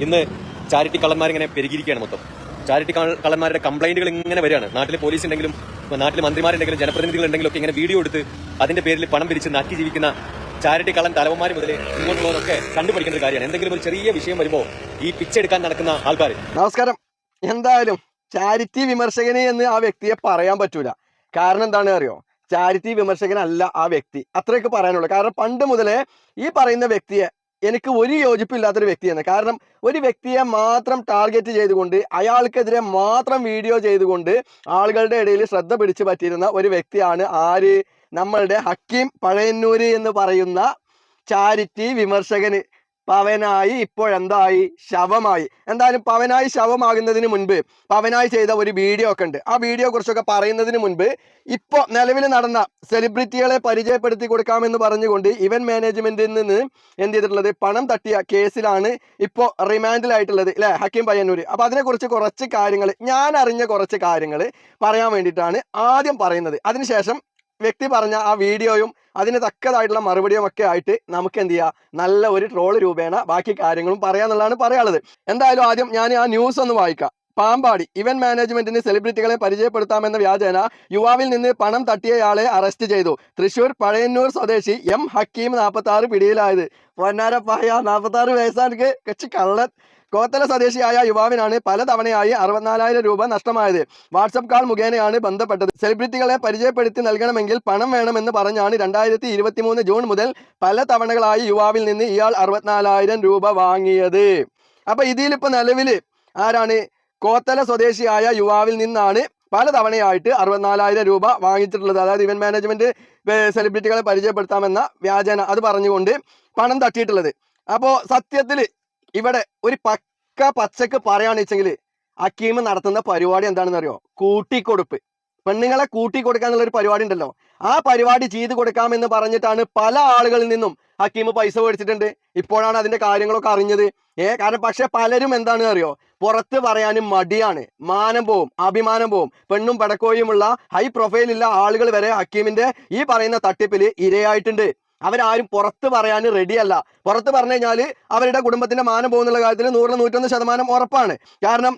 ഇന്ന് ചാരിറ്റി കള്ളന്മാരിങ്ങനെ പെരുകിയിരിക്കുകയാണ് മൊത്തം. ചാരിറ്റി കള്ള- കള്ളന്മാരുടെ കംപ്ലൈന്റുകൾ ഇങ്ങനെ വരികയാണ്. നാട്ടിലെ പോലീസ് ഉണ്ടെങ്കിലും നാട്ടിലെ മന്ത്രിമാരുണ്ടെങ്കിലും ജനപ്രതിനിധികൾ ഉണ്ടെങ്കിലും ഒക്കെ ഇങ്ങനെ വീഡിയോ എടുത്ത് അതിന്റെ പേരിൽ പണം പിരിച്ച് നാക്കി ജീവിക്കുന്ന ചാരിറ്റി കള്ളൻ തലവന്മാർ മുതൽ ഇങ്ങോട്ടുള്ളവരൊക്കെ കണ്ടുപിടിക്കേണ്ട ഒരു കാര്യമാണ്. എന്തെങ്കിലും ഒരു ചെറിയ വിഷയം വരുമ്പോൾ ഈ പിച്ചെടുക്കാൻ നടക്കുന്ന ആൾക്കാർ. നമസ്കാരം. എന്തായാലും ചാരിറ്റി വിമർശകനെ എന്ന് ആ വ്യക്തിയെ പറയാൻ പറ്റൂല. കാരണം എന്താണ് അറിയോ? ചാരിറ്റി വിമർശകനല്ല ആ വ്യക്തി. അത്രയൊക്കെ പറയാനുള്ളൂ. കാരണം പണ്ട് മുതലേ ഈ പറയുന്ന വ്യക്തിയെ എനിക്ക് ഒരു യോജിപ്പില്ലാത്തൊരു വ്യക്തിയാണ്. കാരണം ഒരു വ്യക്തിയെ മാത്രം ടാർഗറ്റ് ചെയ്തുകൊണ്ട് അയാൾക്കെതിരെ മാത്രം വീഡിയോ ചെയ്തുകൊണ്ട് ആളുകളുടെ ഇടയിൽ ശ്രദ്ധ പിടിച്ചു പറ്റിയിരുന്ന ഒരു വ്യക്തിയാണ് ആര്? നമ്മളുടെ ഹക്കീം പഴയന്നൂര് എന്ന് പറയുന്ന ചാരിറ്റി വിമർശകന്. പവനായി ഇപ്പോഴെന്തായി? ശവമായി. എന്തായാലും പവനായി ശവമാകുന്നതിന് മുൻപ് പവനായി ചെയ്ത ഒരു വീഡിയോ ഒക്കെ ഉണ്ട്. ആ വീഡിയോ കുറിച്ചൊക്കെ പറയുന്നതിന് മുൻപ് ഇപ്പോൾ നിലവിൽ നടന്ന സെലിബ്രിറ്റികളെ പരിചയപ്പെടുത്തി കൊടുക്കാമെന്ന് പറഞ്ഞുകൊണ്ട് ഇവന്റ് മാനേജ്മെന്റിൽ നിന്ന് എന്ത് ചെയ്തിട്ടുള്ളത്? പണം തട്ടിയ കേസിലാണ് ഇപ്പോൾ റിമാൻഡിലായിട്ടുള്ളത് അല്ലെ ഹക്കീം പയ്യന്നൂര്. അപ്പോൾ അതിനെക്കുറിച്ച് കുറച്ച് കാര്യങ്ങൾ ഞാൻ അറിഞ്ഞ കുറച്ച് കാര്യങ്ങൾ പറയാൻ വേണ്ടിയിട്ടാണ് ആദ്യം പറയുന്നത്. അതിനുശേഷം വ്യക്തി പറഞ്ഞ ആ വീഡിയോയും അതിന് തക്കതായിട്ടുള്ള മറുപടിയും ഒക്കെ ആയിട്ട് നമുക്ക് എന്ത് ചെയ്യാം? നല്ല ഒരു ട്രോൾ രൂപേണ ബാക്കി കാര്യങ്ങളും പറയാന്നുള്ളതാണ് പറയാനുള്ളത്. എന്തായാലും ആദ്യം ഞാൻ ആ ന്യൂസ് ഒന്ന് വായിക്കാം. പാമ്പാടി ഇവന്റ് മാനേജ്മെന്റിന് സെലിബ്രിറ്റികളെ പരിചയപ്പെടുത്താമെന്ന വ്യാജേന യുവാവിൽ നിന്ന് പണം തട്ടിയയാളെ അറസ്റ്റ് ചെയ്തു. തൃശൂർ പഴയന്നൂർ സ്വദേശി എം ഹക്കീം നാൽപ്പത്തി ആറ് പിടിയിലായത്. പൊന്നാരപ്പായ നാൽപ്പത്തി ആറ് വയസ്സാണ് കള്ളൻ. കോത്തല സ്വദേശിയായ യുവാവിനാണ് പലതവണയായി അറുപത്തിനാലായിരം രൂപ നഷ്ടമായത്. വാട്സപ്പ് കാൾ മുഖേനയാണ് ബന്ധപ്പെട്ടത്. സെലിബ്രിറ്റികളെ പരിചയപ്പെടുത്തി നൽകണമെങ്കിൽ പണം വേണമെന്ന് പറഞ്ഞാണ് രണ്ടായിരത്തി ഇരുപത്തി മൂന്ന് ജൂൺ മുതൽ പല തവണകളായി യുവാവിൽ നിന്ന് ഇയാൾ അറുപത്തിനാലായിരം രൂപ വാങ്ങിയത്. അപ്പൊ ഇതിലിപ്പോ നിലവിൽ ആരാണ്? കോത്തല സ്വദേശിയായ യുവാവിൽ നിന്നാണ് പല തവണയായിട്ട് അറുപത്തിനാലായിരം രൂപ വാങ്ങിച്ചിട്ടുള്ളത്. അതായത് ഇവന്റ് മാനേജ്മെന്റ് സെലിബ്രിറ്റികളെ പരിചയപ്പെടുത്താമെന്ന വ്യാജന അത് പറഞ്ഞുകൊണ്ട് പണം തട്ടിയിട്ടുള്ളത്. അപ്പോ സത്യത്തിൽ ഇവിടെ ഒരു പക്ക പച്ചക്ക് പറയുകയാണെന്ന് വെച്ചെങ്കിൽ അക്കീം നടത്തുന്ന പരിപാടി എന്താണെന്ന് അറിയോ? കൂട്ടിക്കൊടുപ്പ്. പെണ്ണുങ്ങളെ കൂട്ടിക്കൊടുക്കുക എന്നുള്ള ഒരു പരിപാടി ഉണ്ടല്ലോ. ആ പരിപാടി ചെയ്ത് കൊടുക്കാമെന്ന് പറഞ്ഞിട്ടാണ് പല ആളുകളിൽ നിന്നും ഹക്കീം പൈസ മേടിച്ചിട്ടുണ്ട്. ഇപ്പോഴാണ് അതിന്റെ കാര്യങ്ങളൊക്കെ അറിഞ്ഞത്. ഏ കാരണം പക്ഷെ പലരും എന്താണെന്ന് അറിയോ? പുറത്ത് പറയാനും മടിയാണ്. മാനം പോവും അഭിമാനം പോവും. പെണ്ണും പടക്കോയുമുള്ള ഹൈ പ്രൊഫൈലുള്ള ആളുകൾ വരെ ഹക്കീമിന്റെ ഈ പറയുന്ന തട്ടിപ്പിൽ ഇരയായിട്ടുണ്ട്. അവരാരും പുറത്ത് പറയാൻ റെഡിയല്ല പുറത്ത് പറഞ്ഞു കഴിഞ്ഞാൽ അവരുടെ കുടുംബത്തിന്റെ മാനം പോകുന്നുള്ള കാര്യത്തിൽ നൂറിന് നൂറ്റൊന്ന് ശതമാനം ഉറപ്പാണ്. കാരണം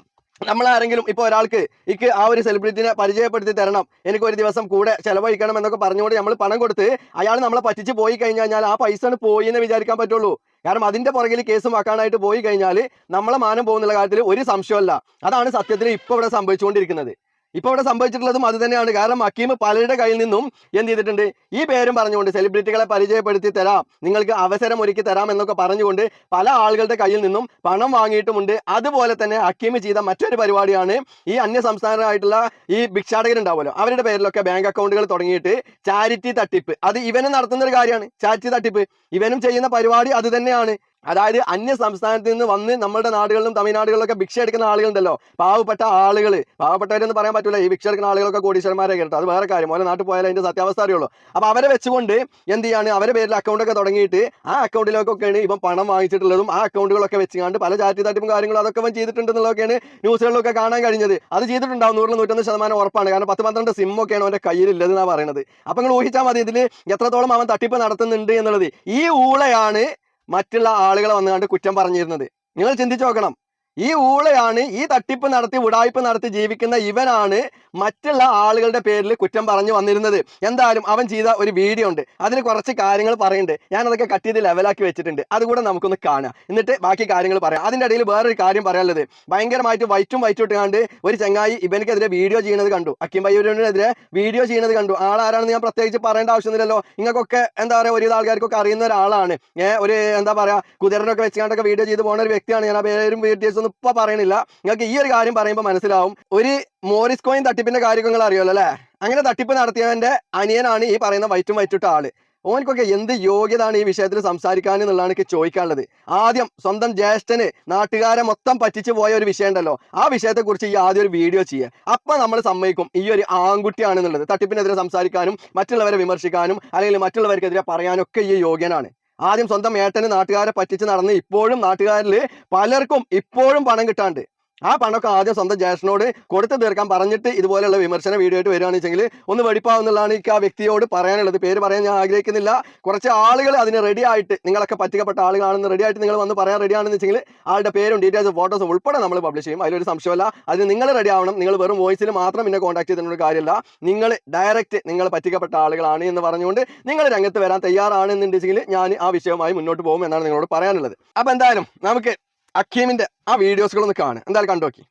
നമ്മൾ ആരെങ്കിലും ഇപ്പോൾ ഒരാൾക്ക് ഇക്ക് ആ ഒരു സെലിബ്രിറ്റിനെ പരിചയപ്പെടുത്തി തരണം. എനിക്ക് ഒരു ദിവസം കൂടെ ചിലവഴിക്കണം എന്നൊക്കെ പറഞ്ഞുകൊണ്ട് നമ്മൾ പണം കൊടുത്ത് അയാൾ നമ്മളെ പറ്റിച്ച് പോയി കഴിഞ്ഞാൽ ആ പൈസ പോയി എന്ന് വിചാരിക്കാൻ പറ്റുള്ളൂ. കാരണം അതിന്റെ പുറകിൽ കേസ് വാക്കാനായിട്ട് പോയി കഴിഞ്ഞാൽ നമ്മളെ മാനം പോകുന്നുള്ള കാര്യത്തിൽ ഒരു സംശയമല്ല അതാണ് സത്യത്തിൽ ഇപ്പോൾ ഇവിടെ സംഭവിച്ചുകൊണ്ടിരിക്കുന്നത്. ഇപ്പൊ ഇവിടെ സംഭവിച്ചിട്ടുള്ളതും അത് തന്നെയാണ്. കാരണം അക്കീം പലരുടെ കയ്യിൽ നിന്നും എന്ത് ചെയ്തിട്ടുണ്ട്? ഈ പേരും പറഞ്ഞുകൊണ്ട് സെലിബ്രിറ്റികളെ പരിചയപ്പെടുത്തി തരാം. നിങ്ങൾക്ക് അവസരം ഒരുക്കി തരാം എന്നൊക്കെ പറഞ്ഞുകൊണ്ട് പല ആളുകളുടെ കയ്യിൽ നിന്നും പണം വാങ്ങിയിട്ടുമുണ്ട്. അതുപോലെ തന്നെ അക്കീം ചെയ്ത മറ്റൊരു പരിപാടിയാണ് ഈ അന്യ സംസ്ഥാനമായിട്ടുള്ള ഈ ഭിക്ഷാടകരുണ്ടാവുമല്ലോ. അവരുടെ പേരിലൊക്കെ ബാങ്ക് അക്കൗണ്ടുകൾ തുടങ്ങിയിട്ട് ചാരിറ്റി തട്ടിപ്പ്. അത് ഇവനും നടത്തുന്ന ഒരു കാര്യമാണ്. ചാരിറ്റി തട്ടിപ്പ്. ഇവനും ചെയ്യുന്ന പരിപാടി അത് തന്നെയാണ്. അതായത് അന്യ സംസ്ഥാനത്ത് നിന്ന് വന്ന് നമ്മുടെ നാടുകളിലും തമിഴ്നാടുകളിലൊക്കെ ഭിക്ഷ എടുക്കുന്ന ആളുകളുണ്ടല്ലോ. പാവപ്പെട്ട ആളുകൾ പാവപ്പെട്ടവരെന്ന് പറയാൻ പറ്റില്ല ഈ ഭിക്ഷ എടുക്കുന്ന ആളുകളൊക്കെ കോടീശ്വരന്മാരെ കേട്ടോ. അത് വേറെ കാര്യം. ഓരോ നാട്ടിൽ പോയാൽ അതിന്റെ സത്യാവസ്ഥ അറിയുള്ളൂ. അപ്പൊ അവരെ വെച്ചുകൊണ്ട് എന്ത് ചെയ്യാണ്? അവരെ പേരിൽ അക്കൗണ്ടൊക്കെ തുടങ്ങിയിട്ട് ആ അക്കൗണ്ടിലേക്കൊക്കെയാണ് ഇപ്പം പണം വാങ്ങിച്ചിട്ടുള്ളതും ആ അക്കൗണ്ടുകളൊക്കെ വെച്ചുകൊണ്ട് പല ചാറ്റി തട്ടിപ്പും കാര്യങ്ങളും അതൊക്കെ അവൻ ചെയ്തിട്ടുണ്ടെന്നുള്ളതൊക്കെയാണ് ന്യൂസുകളിലൊക്കെ കാണാൻ കഴിഞ്ഞത്. അത് ചെയ്തിട്ടുണ്ടാവും. നൂറിൽ നൂറ്റൊന്ന് ശതമാനം ഉറപ്പാണ്. കാരണം പത്ത് പന്ത്രണ്ട് സിമ്മൊക്കെയാണ് അവന്റെ അവന്റെ കയ്യിലുള്ളതെന്നാണ് പറയുന്നത്. അപ്പൊ നിങ്ങൾ ഊഹിച്ചാൽ മതി ഇതിൽ എത്രത്തോളം അവൻ തട്ടിപ്പ് നടത്തുന്നുണ്ട് എന്നുള്ളത്. ഈ ഊളയാണ് മറ്റുള്ള ആളുകളെ വന്നുകൊണ്ട് കുറ്റം പറഞ്ഞിരുന്നത്. നിങ്ങൾ ചിന്തിച്ചു നോക്കണം. ഈ ഊളയാണ് ഈ തട്ടിപ്പ് നടത്തി ഉടായ്പ നടത്തി ജീവിക്കുന്ന ഇവനാണ് മറ്റുള്ള ആളുകളുടെ പേരിൽ കുറ്റം പറഞ്ഞു വന്നിരുന്നത്. എന്തായാലും അവൻ ചെയ്ത ഒരു വീഡിയോ ഉണ്ട്. അതിൽ കുറച്ച് കാര്യങ്ങൾ പറയുന്നുണ്ട്. ഞാൻ അതൊക്കെ കട്ട് ചെയ്ത് ലെവലാക്കി വെച്ചിട്ടുണ്ട്. അതുകൂടെ നമുക്കൊന്ന് കാണാം. എന്നിട്ട് ബാക്കി കാര്യങ്ങൾ പറയാം. അതിന്റെ ഇടയിൽ വേറൊരു കാര്യം പറയാനുള്ളത്. ഭയങ്കരമായിട്ട് വൈറ്റും വൈറ്റും ഇട്ടുകൊണ്ട് ഒരു ചങ്ങായി ഇവനക്കെതിരെ വീഡിയോ ചെയ്യുന്നത് കണ്ടു. അക്കിം പയ്യൂരിനെതിരെ വീഡിയോ ചെയ്യുന്നത് കണ്ടു. ആളാരാണെന്ന് ഞാൻ പ്രത്യേകിച്ച് പറയേണ്ട ആവശ്യമൊന്നുമില്ലല്ലോ. നിങ്ങൾക്കൊക്കെ എന്താ പറയുക ഒരുവിധ ആൾക്കാർക്കൊക്കെ അറിയുന്ന ഒരാളാണ്. ഏഹ് ഒരു എന്താ പറയുക കുതിരനൊക്കെ വെച്ചുകൊണ്ടൊക്കെ വീഡിയോ ചെയ്ത് പോകുന്ന ഒരു വ്യക്തിയാണ്. ഞാൻ ആ പേരും വീഡിയോസ് ഒന്നും ഇപ്പൊ പറയണില്ല. നിങ്ങൾക്ക് ഈ ഒരു കാര്യം പറയുമ്പോൾ മനസ്സിലാവും. ഒരു മോറിസ് കോയിൻ തട്ടിപ്പിന്റെ കാര്യങ്ങൾ അറിയാലോ അല്ലേ? അങ്ങനെ തട്ടിപ്പ് നടത്തിയവന്റെ അനിയനാണ് ഈ പറയുന്ന വൈറ്റും വൈറ്റിട്ട ആൾ. ഓനക്കൊക്കെ എന്ത് യോഗ്യതാണ് ഈ വിഷയത്തിൽ സംസാരിക്കാൻ എന്നുള്ളതാണ് എനിക്ക് ചോദിക്കാനുള്ളത്. ആദ്യം സ്വന്തം ജ്യേഷ്ഠന് നാട്ടുകാരെ മൊത്തം പറ്റിച്ചു പോയ ഒരു വിഷയം ഉണ്ടല്ലോ. ആ വിഷയത്തെ കുറിച്ച് ഈ ആദ്യം ഒരു വീഡിയോ ചെയ്യുക. അപ്പൊ നമ്മൾ സമ്മതിക്കും ഈ ഒരു ആൺകുട്ടിയാണെന്നുള്ളത് തട്ടിപ്പിനെതിരെ സംസാരിക്കാനും മറ്റുള്ളവരെ വിമർശിക്കാനും അല്ലെങ്കിൽ മറ്റുള്ളവർക്കെതിരെ പറയാനൊക്കെ ഈ യോഗ്യനാണ്. ആദ്യം സ്വന്തം ഏട്ടന് നാട്ടുകാരെ പറ്റിച്ച് നടന്ന് ഇപ്പോഴും നാട്ടുകാരിൽ പലർക്കും ഇപ്പോഴും പണം കിട്ടാണ്ട്. ആ പണമൊക്കെ ആദ്യം സ്വന്തം ജ്യേഷ്ഠനോട് കൊടുത്തു തീർക്കാൻ പറഞ്ഞിട്ട് ഇതുപോലെയുള്ള വിമർശന വീഡിയോ ആയിട്ട് വരികയാണെന്ന് വെച്ചെങ്കിൽ ഒന്ന് വെടിപ്പാവുന്നുള്ളതാണ് എനിക്ക് ആ വ്യക്തിയോട് പറയാനുള്ളത്. പേര് പറയാൻ ഞാൻ ആഗ്രഹിക്കുന്നില്ല. കുറച്ച് ആളുകൾ അതിന് റെഡി ആയിട്ട് നിങ്ങളൊക്കെ പറ്റിക്കപ്പെട്ട ആളുകളാണെന്ന് റെഡി ആയിട്ട് നിങ്ങൾ വന്ന് പറയാൻ റെഡി ആണെന്ന് വെച്ചെങ്കിൽ ആളുടെ പേരും ഡീറ്റെയിൽസ് ഫോട്ടോസും ഉൾപ്പെടെ നമ്മൾ പബ്ലിഷ് ചെയ്യും. അതിലൊരു സംശയമല്ല. അതിന് നിങ്ങൾ റെഡി ആവണം. നിങ്ങൾ വെറും വോയിസിൽ മാത്രം എന്നെ കോൺടാക്ട് ചെയ്തിട്ടുള്ള കാര്യമല്ല. നിങ്ങൾ ഡയറക്റ്റ് നിങ്ങൾ പറ്റിക്കപ്പെട്ട ആളുകളാണ് എന്ന് പറഞ്ഞുകൊണ്ട് നിങ്ങൾ രംഗത്ത് വരാൻ തയ്യാറാണെന്നുണ്ടെങ്കിൽ ഞാൻ ആ വിഷയവുമായി മുന്നോട്ട് പോകും എന്നാണ് നിങ്ങളോട് പറയാനുള്ളത്. അപ്പോൾ എന്തായാലും നമുക്ക് അക്കീമിന്റെ ആ വീഡിയോസുകളൊന്ന് കാണുക. എന്തായാലും കണ്ടു നോക്കി.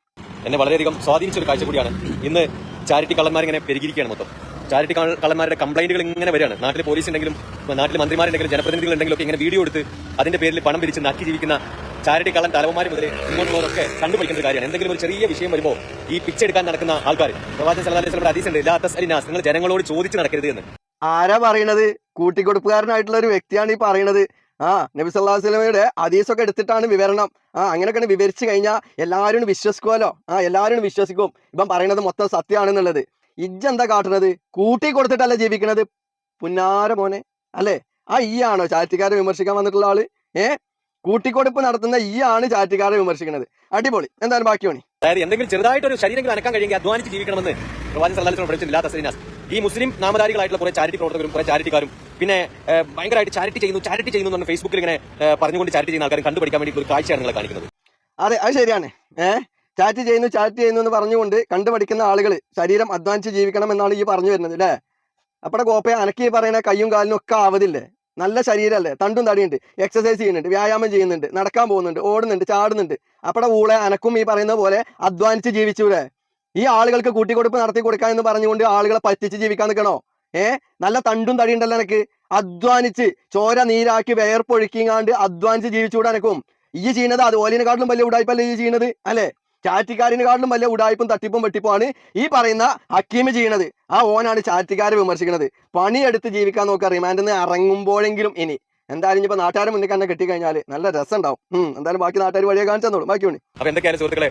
എന്നെ വളരെയധികം സ്വാധീനിച്ച ഒരു കാഴ്ച കൂടിയാണ് ഇന്ന് ചാരിറ്റി കള്ളന്മാർ ഇങ്ങനെ പെരുകിയിരിക്കുകയാണ് മൊത്തം. ചാരിറ്റി കള്ള- കള്ളന്മാരുടെ കംപ്ലൈന്റുകൾ ഇങ്ങനെ വരികയാണ്. നാട്ടിൽ പോലീസ് ഉണ്ടെങ്കിലും നാട്ടിൽ മന്ത്രിമാരുണ്ടെങ്കിലും ജനപ്രതിനിധികൾ ഉണ്ടെങ്കിലും ഒക്കെ ഇങ്ങനെ വീഡിയോ എടുത്ത് അതിന്റെ പേരിൽ പണം പിരിച്ച് നക്കി ജീവിക്കുന്ന ചാരിറ്റി കള്ളൻ തലവന്മാർ മുതൽ ഇങ്ങോട്ടുള്ളവരൊക്കെ കണ്ടുപിടിക്കുന്ന ഒരു കാര്യമാണ്. എന്തെങ്കിലും ഒരു ചെറിയ വിഷയം വരുമ്പോൾ ഈ പിച്ച് എടുക്കാൻ നടക്കുന്ന ആൾക്കാർ പ്രവാചകൻ സല്ലല്ലാഹു അലൈഹി വസല്ലം ഹദീസ് ഉണ്ട് ലാ തസ്അലിനാസ് നിങ്ങൾ ജനങ്ങളോട് ചോദിച്ച് നടക്കരുത് എന്ന്. ആരാ പറയണത് കൂട്ടിക്കൊടുപ്പുകാരനായിട്ടുള്ള ഒരു വ്യക്തിയാണ് ഈ പറയണത് ആ നബി സല്ലല്ലാഹു അലൈഹി വസല്ലമയുടെ ഹദീസൊക്കെ എടുത്തിട്ടാണ് വിവരണം. ആ അങ്ങനെയൊക്കെ വിവരിച്ചു കഴിഞ്ഞാൽ എല്ലാവരും വിശ്വസിക്കുമല്ലോ ആ എല്ലാവരും വിശ്വസിക്കും. ഇപ്പം പറയുന്നത് മൊത്തം സത്യമാണെന്നുള്ളത്. ഇജ്ജ് എന്താ കാട്ടുന്നത്? കൂട്ടി കൊടുത്തിട്ടല്ല ജീവിക്കണത്? പുന്നാര മോനെ. അല്ലേ? ആ ഈ ആണോ ചാറ്റുകാരെ വിമർശിക്കാൻ വന്നിട്ടുള്ള ആൾ? ഏ? കൂട്ടിക്കൊടുപ്പ് നടത്തുന്ന ഈ ആണ് ചാറ്റുകാരെ വിമർശിക്കുന്നത് അടിപൊളി. എന്തായാലും ബാക്കി പണി അതായത് എന്തെങ്കിലും ചെറുതായിട്ട് ഒരു ശരീരങ്ങൾ അനക്കാൻ കഴിയുമെങ്കിൽ അധ്വാനിച്ച് ജീവിക്കണമെന്ന് വസല്ലം പഠിച്ചില്ല ഈ മുസ്ലിം നാമധാരികളായിട്ടുള്ള കുറെ ചാരിറ്റി പ്രവർത്തകരും കുറെ ചാരിറ്റിക്കാരും പിന്നെ ഭയങ്കരമായിട്ട് ചാരിറ്റി ചെയ്യുന്നു ചാരിറ്റി ചെയ്യുന്നു എന്നാണ് ഫേസ്ബുക്കിൽ ഇങ്ങനെ പറഞ്ഞുകൊണ്ട് ചാരിറ്റി ചെയ്യുന്ന ആൾക്കാരും കണ്ടുപിടിക്കാൻ വേണ്ടി ഒരു കാഴ്ചയാണ് കാണിക്കുന്നത്. അതെ അത് ശരിയാണ്. ചാറ്റ് ചെയ്യുന്നു ചാറ്റ് ചെയ്യുന്നു എന്ന് പറഞ്ഞുകൊണ്ട് കണ്ടുപഠിക്കുന്ന ആളുകൾ ശരീരം അധ്വാനിച്ച് ജീവിക്കണം എന്നാണ് ഈ പറഞ്ഞു വരുന്നത് അല്ലേ അപ്പടെ കോപ്പയെ അനക്കി പറയുന്ന കയ്യും കാലിനും ഒക്കെ ആവതില്ലേ? നല്ല ശരീരമല്ലേ തണ്ടും തടിയുണ്ട്. എക്സസൈസ് ചെയ്യുന്നുണ്ട് വ്യായാമം ചെയ്യുന്നുണ്ട് നടക്കാൻ പോകുന്നുണ്ട് ഓടുന്നുണ്ട് ചാടുന്നുണ്ട്. അപ്പടെ ഊളെ അനക്കും ഈ പറയുന്ന പോലെ അധ്വാനിച്ച് ജീവിച്ചൂടെ ഈ ആളുകൾക്ക് കൂട്ടിക്കൊടുപ്പ് നടത്തി കൊടുക്കാൻ എന്ന് പറഞ്ഞുകൊണ്ട് ആളുകളെ പറ്റിച്ച് ജീവിക്കാൻ നിൽക്കണോ? ഏ? നല്ല തണ്ടും തടി ഉണ്ടല്ലോ എനക്ക് അധ്വാനിച്ച് ചോര നീരാക്കി വേർപ്പൊഴുക്കിങ്ങാണ്ട് അധ്വാനിച്ച് ജീവിച്ചുകൂടെ എനക്കും ഈ ചെയ്യുന്നത് അത് ഓലിനെക്കാട്ടിലും വലിയ ഉടായ്പല്ലേ ഈ ചെയ്യുന്നത് അല്ലെ? ചാറ്റിക്കാരനെക്കാട്ടിലും വലിയ ഉടായ്പും തട്ടിപ്പും വെട്ടിപ്പുമാണ് ഈ പറയുന്ന ഹക്കീം ചെയ്യണത്. ആ ഓനാണ് ചാറ്റിക്കാരെ വിമർശിക്കുന്നത് പണിയെടുത്ത് ജീവിക്കാൻ നോക്കുക റിമാൻഡിൽ നിന്ന് ഇറങ്ങുമ്പോഴെങ്കിലും ഇനി. എന്തായാലും ഇപ്പൊ നാട്ടുകാരെ മുന്നിൽ തന്നെ കിട്ടിക്കഴിഞ്ഞാൽ നല്ല രസം ഉണ്ടാവും എന്തായാലും ബാക്കി നാട്ടുകാർ വഴിയെ കാണിച്ചു തന്നോളൂ. ബാക്കി ഉണ്ട് അപ്പൊ എന്തൊക്കെയാണ് സുഹൃത്തുക്കളെ?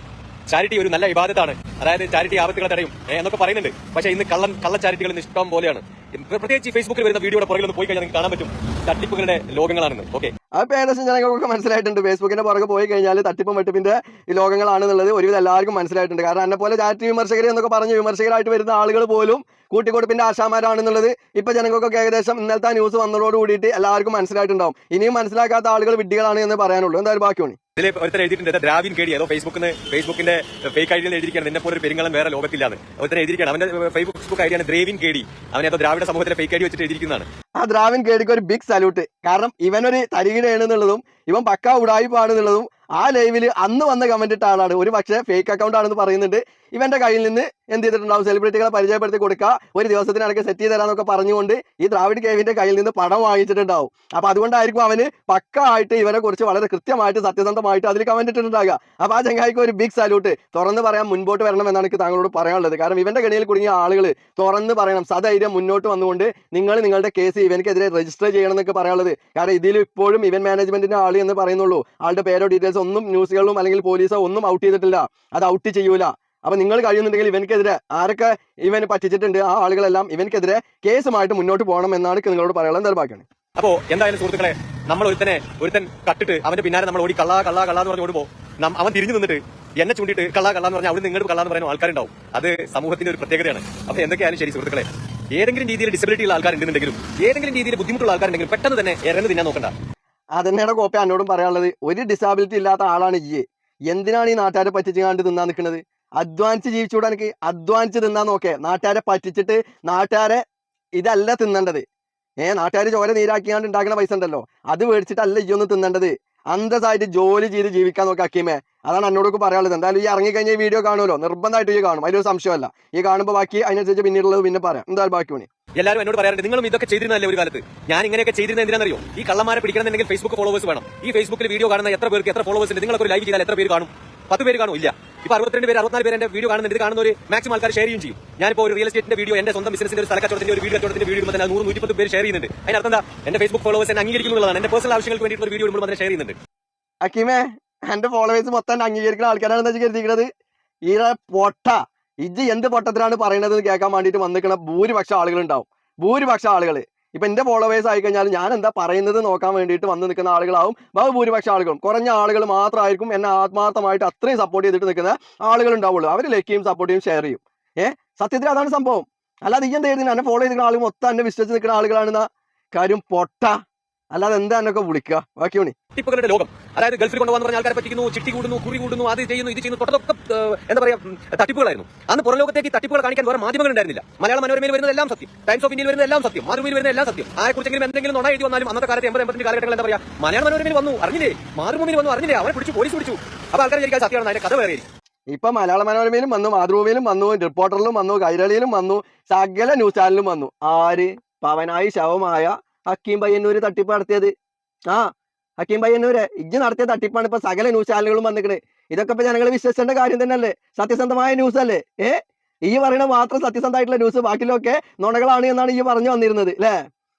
ചാരിറ്റി ഒരു നല്ല വിവാദത്താണ് അതായത് ചാരിറ്റി ആപത്തുകളെ തടയും. എന്നൊക്കെ പറയുന്നുണ്ട്. പക്ഷേ ഇന്ന് കള്ളൻ കള്ള ചാരിറ്റികൾ ഇഷ്ടം പോലെയാണ്. പ്രത്യേകിച്ച് ഫേസ്ബുക്കിൽ വരുന്ന വീഡിയോയുടെ പുറകിൽ പോയി കഴിഞ്ഞാൽ നിങ്ങൾക്ക് കാണാൻ പറ്റും. തട്ടിപ്പുകളുടെ ലോകങ്ങളാണെന്ന്. ഓക്കെ അപ്പൊ ഏകദേശം ജനങ്ങൾക്കൊക്കെ മനസ്സിലായിട്ടുണ്ട്. ഫേസ്ബുക്കിന്റെ പുറകെ പോയി കഴിഞ്ഞാൽ തട്ടിപ്പും വെട്ടിപ്പിന്റെ ലോകങ്ങളാണെന്നുള്ളത് ഒരുവിധം എല്ലാവർക്കും മനസ്സിലായിട്ടുണ്ട്. കാരണം എന്നെ പോലെ ചാരിറ്റി വിമർശകർ എന്നൊക്കെ പറഞ്ഞ് വിമർശകരായിട്ട് വരുന്ന ആളുകൾ പോലും കൂട്ടിക്കൊടുപ്പിന്റെ ആശാമാരാണെന്നുള്ളത് ഇപ്പൊ ജനങ്ങൾക്കൊക്കെ ഏകദേശം ഇന്നലത്തെ ന്യൂസ് വന്നതോട് കൂടിയിട്ട് എല്ലാവർക്കും മനസ്സിലായിട്ടുണ്ടാവും. ഇനിയും മനസ്സിലാക്കാത്ത ആളുകൾ വിഡ്ഢികളാണ് എന്ന് പറയാനുള്ളൂ. എന്തായാലും ബാക്കി പണി ഇതിൽ ഒരുത്തർ എഴുതിയിട്ടുണ്ട്. ദ്രാവിൻ കേടി. അതോ ഫേസ്ബുക്കിൽ ഫേസ്ബുക്കിന്റെ ഫേക്ക് ഐഡിയിൽ എഴുതിയിരിക്കുകയാണ്. നിന്നെ പോലെ ഒരു പെരുങ്ങളും വേറെ ലോകത്തില്ലാന്ന്. ഒരുത്തർ എഴുതിയിരിക്കുകയാണ്. അവന്റെ ഫേസ്ബുക്ക് ഐഡിയാണ് ദ്രേവിൻ കേടി. അവനെ അതോ ദ്രാവിഡ സമൂഹത്തിലെ ഫേക്ക് ഐഡി വെച്ചിട്ട് എഴുതിയിരിക്കുന്നതാണ്. ആ ദ്രാവിൻ കേടിക്ക് ഒരു ബിഗ് സല്യൂട്ട് കാരണം ഇവനൊരു തരികിടയാണെന്നുള്ളതും ഇവൻ പക്ക ഉടായ്പാണെന്നുള്ളതും ആ ലൈവിൽ അന്ന് വന്ന കമന്റ് ഇട്ട ആളാണ്. ഒരു പക്ഷേ ഫേക്ക് അക്കൗണ്ട് ആണെന്ന് പറയുന്നുണ്ട്. ഇവന്റെ കയ്യിൽ നിന്ന് എന്ത് ചെയ്തിട്ടുണ്ടാവും? സെലിബ്രിറ്റികളെ പരിചയപ്പെടുത്തി കൊടുക്കുക. ഒരു ദിവസത്തിനിടയ്ക്ക് സെറ്റ് ചെയ്ത് തരാന്നൊക്കെ പറഞ്ഞുകൊണ്ട് ഈ ദ്രാവിഡ് കേവിന്റെ കയ്യിൽ നിന്ന് പടം വാങ്ങിച്ചിട്ടുണ്ടാവും. അപ്പൊ അതുകൊണ്ടായിരിക്കും അവന് പക്ക ആയിട്ട് ഇവരെ കുറിച്ച് വളരെ കൃത്യമായിട്ട് സത്യസന്ധമായിട്ട് അതിൽ കമന്റ് അപ്പൊ ആ ചങ്ങായിക്ക് ഒരു ബിഗ് സല്യൂട്ട് തുറന്ന് പറയാൻ മുൻപോട്ട് വരണം എന്നാണ് എനിക്ക് താങ്കളോട് പറയാനുള്ളത്. കാരണം ഇവന്റെ കണിയിൽ കുടുങ്ങിയ ആളുകൾ തുറന്ന് പറയണം. സധൈര്യം മുന്നോട്ട് വന്നുകൊണ്ട് നിങ്ങൾ നിങ്ങളുടെ കേസ് ഇവനക്കെതിരെ രജിസ്റ്റർ ചെയ്യണം എന്നൊക്കെ പറയാനുള്ളത്. കാരണം ഇതിൽ ഇപ്പോഴും ഇവൻ മാനേജ്മെന്റിന്റെ ആൾ എന്ന് പറയുന്നുള്ളൂ. ആളുടെ പേരോ ഡീറ്റെയിൽസ് ഒന്നും ന്യൂസുകളിലും അല്ലെങ്കിൽ പോലീസോ ഒന്നും ഔട്ട് ചെയ്തിട്ടില്ല. അത് ഔട്ട് ചെയ്യൂല. അപ്പൊ നിങ്ങൾ കഴിയുന്നുണ്ടെങ്കിൽ ഇവനക്കെതിരെ ആരൊക്കെ ഇവന് പറ്റിച്ചിട്ടുണ്ട് ആ ആളുകളെല്ലാം ഇവനക്കെതിരെ കേസുമായിട്ട് മുന്നോട്ട് പോകണം എന്നാണ് നിങ്ങളോട് പറയാനുള്ള നിർഭാഗ്യമാണ് അപ്പോ എന്തായാലും സുഹൃത്തുക്കളെ നമ്മൾ ഒരുത്തനെ ഒരുത്തൻ കട്ടിട്ട് അവന്റെ പിന്നാലെ നമ്മൾ ഓടി കള്ളാ കള്ളാ കള്ളാ എന്ന് പറഞ്ഞു ഓടുമ്പോ നം- അവൻ തിരിഞ്ഞു നിന്നിട്ട് എന്നെ ചൂണ്ടിട്ട് കള്ളാ കള്ളാ എന്ന് പറഞ്ഞാൽ അവിടെ നിങ്ങൾ കള്ളാന്ന് പറയുന്ന ആൾക്കാരുണ്ടാവും. അത് സമൂഹത്തിന്റെ ഒരു പ്രത്യേകതയാണ്. അപ്പൊ എന്തൊക്കെയാണ് ശരി സുഹൃത്തുക്കളെ ഏതെങ്കിലും രീതിയിൽ ഡിസബിലിറ്റി ഉള്ള ആൾക്കാരുണ്ടെന്നുണ്ടെങ്കിലും ഏതെങ്കിലും രീതിയിൽ ബുദ്ധിമുട്ടുള്ള ആൾക്കാരുണ്ടെങ്കിലും പെട്ടെന്ന് തന്നെ ഇറങ്ങി തിന്നാൻ നോക്കണ്ട. അതന്നെയാണ് കോപ്പ എന്നോടും പറയാനുള്ളത് ഒരു ഡിസാബിലിറ്റി ഇല്ലാത്ത ആളാണ് ഈ. എന്തിനാണ് ഈ നാട്ടുകാരെ പറ്റിച്ചു കണ്ട് തിന്നാൻ നിൽക്കുന്നത് അധ്വാനിച്ച് ജീവിച്ചുകൂടാ എനിക്ക് അധ്വാനിച്ച് തിന്നാൻ നോക്കേ. നാട്ടുകാരെ പറ്റിച്ചിട്ട് നാട്ടുകാരെ ഇതല്ല തിന്നേണ്ടത്. ഏ നാട്ടുകാർ ചോര നീരാക്കിയാണ്ട് ഉണ്ടാക്കുന്ന പൈസ ഉണ്ടല്ലോ. അത് മേടിച്ചിട്ടല്ല ഈ ഒന്ന് തിന്നേണ്ടത്. അന്തസ്സായിട്ട് ജോലി ചെയ്ത് ജീവിക്കാൻ നോക്കുക അക്കീമേ അതാണ് എന്നോടൊക്കെ പറയാനുള്ളത്. എന്തായാലും ഈ ഇറങ്ങിക്കഴിഞ്ഞ ഈ വീഡിയോ കാണുമല്ലോ. നിർബന്ധമായിട്ട് ഈ കാണും. അതിലൊരു സംശയമല്ല. ഈ കാണുമ്പോൾ ബാക്കി അതിനനുസരിച്ച് പിന്നീടുള്ളത് പിന്നെ പറയാം. എന്തായാലും ബാക്കി പണി. എല്ലാവരും എന്നോട് പറയാറുണ്ട് നിങ്ങളും ഇതൊക്കെ ചെയ്തിരുന്നല്ലേ ഒരു കാലത്ത്? ഞാൻ ഇങ്ങനെയൊക്കെ ചെയ്തിരുന്ന എന്തിനാണെന്നറിയോ? ഈ കള്ളമാരെ പിടിക്കണമെന്നുണ്ടെങ്കിൽ ഫേസ്ബുക്ക് ഫോളോവേഴ്സ് വേണം. ഈ ഫേസ്ബുക്കിൽ വീഡിയോ കാണുന്ന എത്ര പേർക്ക് എത്ര ഫോളോവേഴ്സ് ഉണ്ട്? നിങ്ങളൊക്കെ ഒരു ലൈവ് ചെയ്താൽ എത്ര പേര് കാണും? പത്ത് പേര് കാണും? ഇല്ല. ഇപ്പൊ അറുപത്തിരണ്ട് പേര് അറുപത്തിനാല് പേര് വീഡിയോ കാണുന്നത് ഇത് കാണുന്ന ഒരു മാക്സിമം ആൾക്കാർ ഷെയർ ചെയ്യും. ചെയ്യും ഞാനിപ്പോ ഒരു റിയൽ എസ്റ്റേറ്റിന്റെ വീഡിയോ എന്റെ സ്വന്തം ബിസിനസിന്റെ ഒരു സ്ഥലക്കച്ചവടത്തിന്റെ ഒരു വീഡിയോ കച്ചവടത്തിന്റെ വീഡിയോ തന്നെ നൂറ് നൂറ്റിപ്പത്ത് പേര് ഷെയർ ചെയ്യുന്നുണ്ട്. അതിനർത്ഥം എന്താ? എന്റെ ഫേസ്ബുക്ക് ഫോളോവേഴ്സ് എന്നെ അംഗീകരിക്കുന്നുള്ളതാണ്. എന്റെ പേഴ്സണൽ ആവശ്യങ്ങൾക്ക് വേണ്ടിയിട്ട് ഒരു വീഡിയോ ഇടുമ്പോൾ ഷെയർ ചെയ്യുന്നുണ്ട്. അക്കീമേ എന്റെ ഫോളോവേഴ്സ് മൊത്തം അംഗീകരിക്കുന്ന ആൾക്കാരാണെന്ന് കരുതിക്കുന്നത് ഈ പൊട്ട. ഇജ്ജ് എന്ത് പൊട്ടത്തിലാണ് പറയണത് കേൾക്കാൻ വേണ്ടിയിട്ട് വന്നിരിക്കുന്ന ഭൂരിപക്ഷം ആളുകൾ ഉണ്ടാവും ഭൂരിപക്ഷം ആളുകൾ ഇപ്പൊ എന്റെ ഫോളോവേഴ്സ് ആയി കഴിഞ്ഞാൽ ഞാൻ എന്താ പറയുന്നത് നോക്കാൻ വേണ്ടിയിട്ട് വന്ന് നിൽക്കുന്ന ആളുകളാവും. ബഹുഭൂരിപക്ഷം ആളുകളും. കുറഞ്ഞ ആളുകൾ മാത്രമായിരിക്കും എന്നെ ആത്മാർത്ഥമായിട്ട് അത്രയും സപ്പോർട്ട് ചെയ്തിട്ട് നിൽക്കുന്ന ആളുകൾ ഉണ്ടാവുള്ളൂ അവർ ചെയ്യും സപ്പോർട്ട് ചെയ്യും ഷെയർ ചെയ്യും. ഏഹ് സത്യത്തിൽ അതാണ് സംഭവം. അല്ലാതെ ഈ എന്താ എഴുതുന്നത് എന്നെ ഫോളോ ചെയ്തിരിക്കുന്ന ആളുകൾ മൊത്തം എന്നെ വിശ്വസിച്ച് നിൽക്കുന്ന ആളുകളാണെന്ന? കാര്യം പൊട്ട. അല്ലാതെ എന്താ എന്നൊക്കെ വിളിക്കുക. ബാക്കി മണി ടിപ്പുകളുടെ ലോകം. അതായത് ഗൾഫിൽ കൊണ്ടുപോകാൻ പറഞ്ഞ ആൾക്കാരെ പറ്റിക്കുന്നു ചിട്ടി കൂടുന്നു കുറി കൂടുന്നു അത് ചെയ്യുന്നു ഇത് ചെയ്യുന്നു തൊട്ടതൊക്കെ എന്താ പറയാ തട്ടിപ്പുകളായിരുന്നു. അന്ന് പുറം ലോകത്തേക്ക് തട്ടിപ്പുകൾ കാണിക്കാൻ വേറെ മാധ്യമങ്ങൾ ഉണ്ടായിരുന്നില്ല. മലയാള മനോരമയിൽ വരുന്നത് എല്ലാം സത്യം. ടൈംസ് ഓഫ് ഇന്ത്യയിൽ വരുന്നത് എല്ലാം സത്യം. മാതൃഭൂമിയിൽ വരുന്നത് എല്ലാം സത്യം. ആരെക്കുറിച്ചെങ്കിലും എന്തെങ്കിലും നുണ എഴുതി വന്നാലും അന്നത്തെ കാലത്ത് എൺപത് എൺപത്തിന്റെ കാലഘട്ടങ്ങൾ എന്താ പറയാ മലയാള മനോരമയിൽ വന്നു. അറിഞ്ഞില്ലേ? മാതൃഭൂമിയിൽ വന്നു. അറിഞ്ഞില്ലേ? അവനെ പിടിച്ച് പോലീസ് പിടിച്ചു. അപ്പൊ ആൾക്കാർ വിചാരിക്കാൻ സത്യമാണ് അതിന്റെ കഥ വേറെ ഇപ്പൊ മലയാള മനോരമയിലും വന്നു മാതൃഭൂമിയിലും വന്നു റിപ്പോർട്ടറിലും വന്നു കൈരളിയിലും വന്നു സകല ന്യൂസ് ചാനലിലും വന്നു. ആര്? പവനായി ശവമായ ഹക്കീം പയ്യന്നൂര് തട്ടിപ്പ് നടത്തിയത്. ആ ഹക്കീം പയ്യന്നൂര് ഇജ്ജ് നടത്തിയ തട്ടിപ്പാണ് ഇപ്പൊ സകല ന്യൂസ് ചാനലുകളും വന്നിക്കണ്. ഇതൊക്കെ ഇപ്പൊ ജനങ്ങൾ വിശ്വസിക്കേണ്ട കാര്യം തന്നെയല്ലേ? സത്യസന്ധമായ ന്യൂസ് അല്ലേ? ഏ? ഈ പറയുന്ന മാത്രം സത്യസന്ധമായിട്ടുള്ള ന്യൂസ് ബാക്കിലൊക്കെ നുണകളാണ് എന്നാണ് ഈ പറഞ്ഞു വന്നിരുന്നത് അല്ലേ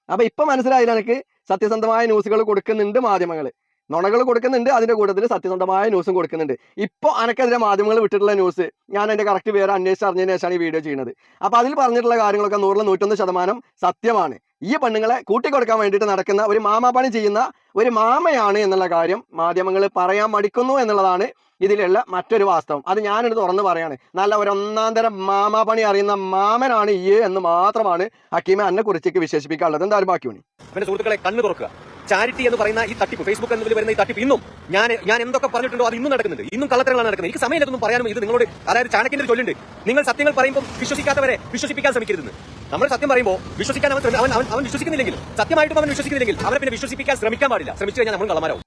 അപ്പൊ ഇപ്പൊ മനസ്സിലായില്ല എനിക്ക് സത്യസന്ധമായ ന്യൂസുകൾ കൊടുക്കുന്നുണ്ട് മാധ്യമങ്ങൾ നുണകൾ കൊടുക്കുന്നുണ്ട് അതിന്റെ കൂട്ടത്തിൽ സത്യസന്ധമായ ന്യൂസും കൊടുക്കുന്നുണ്ട്. ഇപ്പോൾ അനക്കെതിരെ മാധ്യമങ്ങൾ വിട്ടിട്ടുള്ള ന്യൂസ് ഞാൻ അതിന്റെ കറക്റ്റ് പേര് അന്വേഷിച്ച് അറിഞ്ഞതിന് ശേഷമാണ് ഈ വീഡിയോ ചെയ്യുന്നത്. അപ്പൊ അതിൽ പറഞ്ഞിട്ടുള്ള കാര്യങ്ങളൊക്കെ നൂറിൽ നൂറ്റൊന്ന് ശതമാനം സത്യമാണ്. ഈ പെണ്ണുങ്ങളെ കൂട്ടിക്കൊടുക്കാൻ വേണ്ടിയിട്ട് നടക്കുന്ന ഒരു മാമാപണി ചെയ്യുന്ന ഒരു മാമയാണ് എന്നുള്ള കാര്യം മാധ്യമങ്ങൾ പറയാൻ മടിക്കുന്നു എന്നുള്ളതാണ് ഇതിലുള്ള മറ്റൊരു വാസ്തവം. അത് ഞാനിത് തുറന്ന് പറയാണ്. നല്ല ഒരു ഒന്നാം തരം മാമാപണി അറിയുന്ന മാമനാണ് ഈ എന്ന് മാത്രമാണ് ഹക്കീമെ അന്നെ കുറിച്ചേക്ക് വിശേഷിപ്പിക്കാനുള്ളത്. എന്തായാലും ബാക്കി ഉണ്ണി. സുഹൃത്തുക്കളെ കണ്ണു തുറക്കുക. ചാരിറ്റി എന്ന് പറയുന്ന ഈ തട്ടിപ്പ് ഫേസ്ബുക്ക് എന്നതിൽ വരുന്ന ഈ തട്ടിപ്പ് ഇന്നും ഞാൻ ഞാൻ എന്തൊക്കെ പറഞ്ഞിട്ടുണ്ടോ അത് ഇന്നും നടക്കുന്നുണ്ട്. ഇന്നും കള്ളത്തരങ്ങളാണ് നടക്കുന്നത്. എനിക്ക് സമയമില്ലെന്നും പറയാനും ഇത് നിങ്ങളോട് അതായത് ചാണക്യന്റെ ഒരു ചൊല്ലുണ്ട്. നിങ്ങൾ സത്യങ്ങൾ പറയുമ്പോൾ വിശ്വസിക്കാത്തവരെ വിശ്വസിപ്പിക്കാൻ ശ്രമിക്കരുത് നമ്മൾ സത്യം പറയുമ്പോൾ വിശ്വസിക്കാൻ അവൻ അവൻ അവൻ വിശ്വസിക്കുന്നില്ലെങ്കിൽ സത്യമായിട്ടും അവൻ വിശ്വസിക്കുന്നില്ലെങ്കിൽ അവരെ പിന്നെ വിശ്വസിപ്പിക്കാൻ ശ്രമിക്കാൻ പാടില്ല. ശ്രമിച്ചു കഴിഞ്ഞാൽ നമ്മൾ കള്ളമാരാവും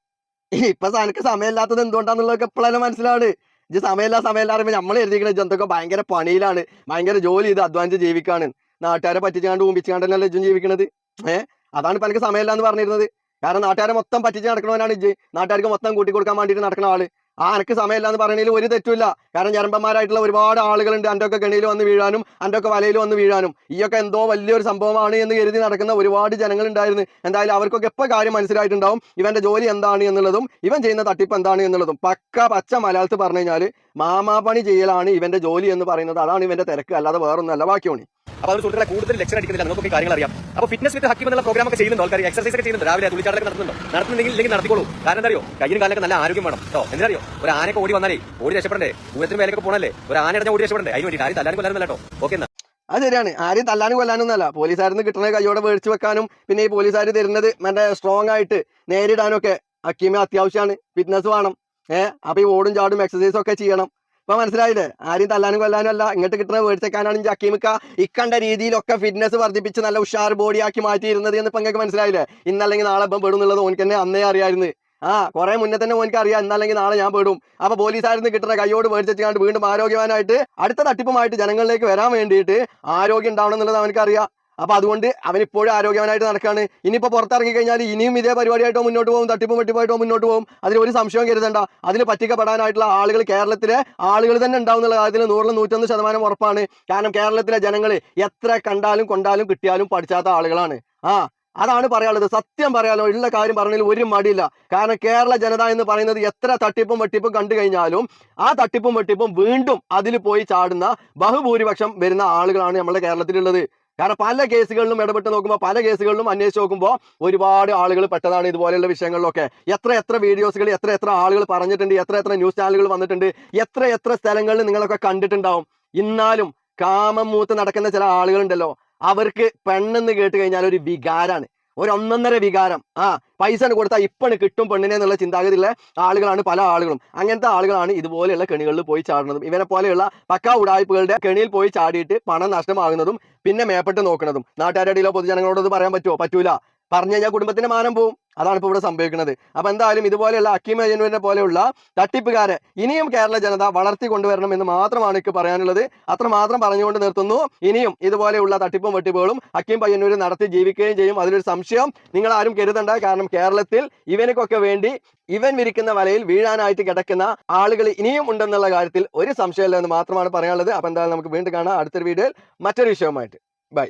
ഇപ്പൊ സാധനക്ക് സമയമില്ലാത്തത് എന്തുകൊണ്ടാന്നുള്ളതൊക്കെ എപ്പോഴെല്ലാം മനസ്സിലാണ്. ഇത് സമയമില്ല സമയമില്ല പറയുമ്പോൾ നമ്മൾ എഴുതിക്കുന്ന ജന്തൊക്കെ ഭയങ്കര പണിയിലാണ്. ഭയങ്കര ജോലി ചെയ്ത് അധ്വാനിച്ച് ജീവിക്കാണ്. നാട്ടുകാരെ പറ്റിച്ചാണ്ട് ഊമ്പിച്ചാണ്ടല്ലേ ഇജ്ജും ജീവിക്കണത്? ഏഹ് അതാണ് ഇപ്പൊ എനിക്ക് സമയമില്ല എന്ന് പറഞ്ഞിരുന്നത്. കാരണം നാട്ടുകാരെ മൊത്തം പറ്റിച്ച് നടക്കണവനാണ് ഇജ്ജ്. നാട്ടുകാർക്ക് മൊത്തം കൂട്ടി കൊടുക്കാൻ വേണ്ടിയിട്ട് നടക്കുന്ന ആൾ. ആ എനിക്ക് സമയമില്ല എന്ന് പറയണതിൽ ഒരു തെറ്റുമില്ല. കാരണം ഞരമ്പന്മാരായിട്ടുള്ള ഒരുപാട് ആളുകളുണ്ട്. എന്റെ ഒക്കെ കെണിയിൽ വന്ന് വീഴാനും എന്റെ ഒക്കെ വലയിൽ വന്ന് വീഴാനും. ഈയൊക്കെ എന്തോ വലിയൊരു സംഭവമാണ് എന്ന് കരുതി നടക്കുന്ന ഒരുപാട് ജനങ്ങളുണ്ടായിരുന്നു. എന്തായാലും അവർക്കൊക്കെ എപ്പോൾ കാര്യം മനസ്സിലായിട്ടുണ്ടാവും? ഇവന്റെ ജോലി എന്താണ് എന്നുള്ളതും ഇവൻ ചെയ്യുന്ന തട്ടിപ്പ് എന്താണ് എന്നുള്ളതും. പക്ക പച്ച മലയാളത്തിൽ പറഞ്ഞു കഴിഞ്ഞാൽ മാമാപണി ചെയ്യലാണ് ഇവന്റെ ജോലി എന്ന് പറയുന്നത്. അതാണ് ഇവന്റെ തിരക്ക്. അല്ലാതെ വേറൊന്നല്ല ബാക്കിയോണി അപ്പോൾ അവർ സുഹൃത്തുക്കളെ കൂടുതൽ ലക്ഷ്യം അടിക്കുന്നില്ല. നിങ്ങൾക്ക് കാര്യങ്ങൾ അറിയാം. അപ്പോൾ ഫിറ്റ്നസ് വിത്ത് ഹക്കിം എന്നുള്ള പ്രോഗ്രാം ഒക്കെ ചെയ്യുന്നുണ്ട്. ആൾക്കാർ എക്സർസൈസ് ഒക്കെ ചെയ്യുന്നുണ്ട്. രാവിലെ തുളിച്ചാടൊക്കെ നടത്തുന്നുണ്ടോ. നടത്തുന്നുണ്ടെങ്കിൽ ഇല്ലെങ്കിൽ നടത്തിക്കോളൂ. കാരണം എന്താ അറിയോ? കാലൊക്കെ നല്ല ആരോഗ്യം വേണം. കേട്ടോ എന്തിനറിയോ ഒരു ആനയൊക്കെ ഓടി വന്നാലേ ഓടി രക്ഷപ്പെടണ്ടേ? ദൂരത്തിന് മേലൊക്കെ പോകണല്ലേ ഒരു ആന അടഞ്ഞ ഓടി രക്ഷപ്പെടണ്ടേ? അതിന് വേണ്ടി ആരും തല്ലാനും കൊല്ലാനും കേട്ടോ ഓക്കെ എന്നാ. അത് ശരിയാണ്. ആരെയും തല്ലാനും കൊല്ലാനും ഒന്നല്ല. പോലീസുകാരിന്ന് കിട്ടുന്ന കൈയോടെ മേടിച്ചു വെക്കാനും പിന്നെ ഈ പോലീസുകാർ തരുന്നത് മറ്റേ സ്ട്രോങ് ആയിട്ട് നേരിടാനും ഒക്കെ അക്കീമ അത്യാവശ്യമാണ്. ഫിറ്റ്നസ് വേണം. ഏഹ്? അപ്പൊ ഈ ഓടും ചാടും എക്സസൈസും ഒക്കെ ചെയ്യണം. ഇപ്പൊ മനസ്സിലായില്ലേ? ആരും തല്ലാനും കൊല്ലാനും അല്ല ഇങ്ങോട്ട് കിട്ടുന്ന മേടിച്ചേക്കാനാണ് ജക്കീമിക്ക ഇക്കണ്ട രീതിയിലൊക്കെ ഫിറ്റ്നസ് വർദ്ധിപ്പിച്ച് നല്ല ഉഷാർ ബോഡിയാക്കി മാറ്റിയിരുന്നത് എന്ന് ഇപ്പൊ നിങ്ങൾക്ക് മനസ്സിലായില്ലേ? ഇന്നല്ലെങ്കിൽ നാളെ ഇപ്പം പെടും എന്നുള്ളത് തന്നെ അന്നേ അറിയായിരുന്നു. ആ കുറെ മുന്നേ തന്നെ ഓനിക്ക് അറിയാം ഇന്നല്ലെങ്കിൽ നാളെ ഞാൻ പെടും. അപ്പൊ പോലീസായിരുന്നു കിട്ടുന്ന കൈയോട് മേടിച്ചാണ്ട് വീണ്ടും ആരോഗ്യവാനായിട്ട് അടുത്ത തട്ടിപ്പുമായിട്ട് ജനങ്ങളിലേക്ക് വരാൻ വേണ്ടിയിട്ട് ആരോഗ്യം ഉണ്ടാവണം എന്നുള്ളത് അവനക്ക് അറിയാം. അപ്പൊ അതുകൊണ്ട് അവൻ ഇപ്പോഴും ആരോഗ്യവാനായിട്ട് നടക്കാണ്. ഇനിയിപ്പോ പുറത്തിറങ്ങി കഴിഞ്ഞാൽ ഇനിയും ഇതേ പരിപാടിയായിട്ടോ മുന്നോട്ട് പോകും തട്ടിപ്പും വെട്ടിപ്പായിട്ടോ മുന്നോട്ട് പോകും. അതിൽ ഒരു സംശയവും കരുതണ്ട. അതിന് പറ്റിക്കപ്പെടാനായിട്ടുള്ള ആളുകൾ കേരളത്തിലെ ആളുകൾ തന്നെ ഉണ്ടാവും എന്നുള്ള കാര്യത്തിൽ നൂറിൽ നൂറ്റൊന്ന് ശതമാനം ഉറപ്പാണ്. കാരണം കേരളത്തിലെ ജനങ്ങൾ എത്ര കണ്ടാലും കൊണ്ടാലും കിട്ടിയാലും പഠിച്ചാത്ത ആളുകളാണ്. ആ അതാണ് പറയാനുള്ളത്. സത്യം പറയാലോ ഉള്ള കാര്യം പറഞ്ഞതിൽ ഒരു മടിയില്ല. കാരണം കേരള ജനത എന്ന് പറയുന്നത് എത്ര തട്ടിപ്പും വെട്ടിപ്പും കണ്ടു കഴിഞ്ഞാലും ആ തട്ടിപ്പും വെട്ടിപ്പും വീണ്ടും അതിൽ പോയി ചാടുന്ന ബഹുഭൂരിപക്ഷം വരുന്ന ആളുകളാണ് നമ്മുടെ കേരളത്തിലുള്ളത്. കാരണം പല കേസുകളിലും ഇടപെട്ട് നോക്കുമ്പോൾ പല കേസുകളിലും അന്വേഷിച്ച് നോക്കുമ്പോൾ ഒരുപാട് ആളുകൾ പെട്ടതാണ് ഇതുപോലെയുള്ള വിഷയങ്ങളിലൊക്കെ. എത്ര എത്ര വീഡിയോസുകൾ എത്ര എത്ര ആളുകൾ പറഞ്ഞിട്ടുണ്ട് എത്ര എത്ര ന്യൂസ് ചാനലുകൾ വന്നിട്ടുണ്ട് എത്ര എത്ര സ്ഥലങ്ങളിൽ നിങ്ങളൊക്കെ കണ്ടിട്ടുണ്ടാവും. ഇന്നാലും കാമം മൂത്ത് നടക്കുന്ന ചില ആളുകളുണ്ടല്ലോ അവർക്ക് പെണ്ണെന്ന് കേട്ട് കഴിഞ്ഞാൽ ഒരു വികാരാണ്. ഒരു ഒന്നൊന്നര വികാരം. ആ പൈസ കൊടുത്താൽ ഇപ്പണ് കിട്ടും പെണ്ണിനെ എന്നുള്ള ചിന്താഗതിയുള്ള ആളുകളാണ് പല ആളുകളും. അങ്ങനത്തെ ആളുകളാണ് ഇതുപോലെയുള്ള കെണികളിൽ പോയി ചാടുന്നതും ഇവരെ പോലെയുള്ള പക്ക ഉടായ്പകളുടെ കെണിയിൽ പോയി ചാടിയിട്ട് പണം നഷ്ടമാകുന്നതും പിന്നെ മേപ്പെട്ട് നോക്കുന്നതും. നാട്ടുകാരുടെ ഇടയിലോ പൊതുജനങ്ങളോട് ഇത് പറയാൻ പറ്റുമോ പറ്റൂല. പറഞ്ഞു കഴിഞ്ഞാൽ കുടുംബത്തിന്റെ മാനം പോവും. അതാണ് ഇപ്പോൾ ഇവിടെ സംഭവിക്കുന്നത്. അപ്പോൾ എന്തായാലും ഇതുപോലെയുള്ള അക്കീം അജനുവിനെ പോലെയുള്ള തട്ടിപ്പുകാരെ ഇനിയും കേരള ജനത വളർത്തി കൊണ്ടുവരണം എന്ന് മാത്രമാണ് എനിക്ക് പറയാനുള്ളത്. അത്രമാത്രം പറഞ്ഞുകൊണ്ട് നിർത്തുന്നു. ഇനിയും ഇതുപോലെയുള്ള തട്ടിപ്പും വെട്ടിപ്പുകളും അക്കീം പയ്യന്നൂർ നടത്തി ജീവിക്കുകയും ചെയ്യും. അതിലൊരു സംശയം നിങ്ങൾ ആരും കരുതണ്ട. കാരണം കേരളത്തിൽ ഇവനക്കൊക്കെ വേണ്ടി ഇവൻ വിരിക്കുന്ന വലയിൽ വീഴാനായിട്ട് കിടക്കുന്ന ആളുകൾ ഇനിയും ഉണ്ടെന്നുള്ള കാര്യത്തിൽ ഒരു സംശയമില്ല എന്ന് മാത്രമാണ് പറയാനുള്ളത്. അപ്പോൾ എന്തായാലും നമുക്ക് വീണ്ടും കാണാം. അടുത്തൊരു വീഡിയോയിൽ മറ്റൊരു വിഷയവുമായിട്ട്. ബൈ.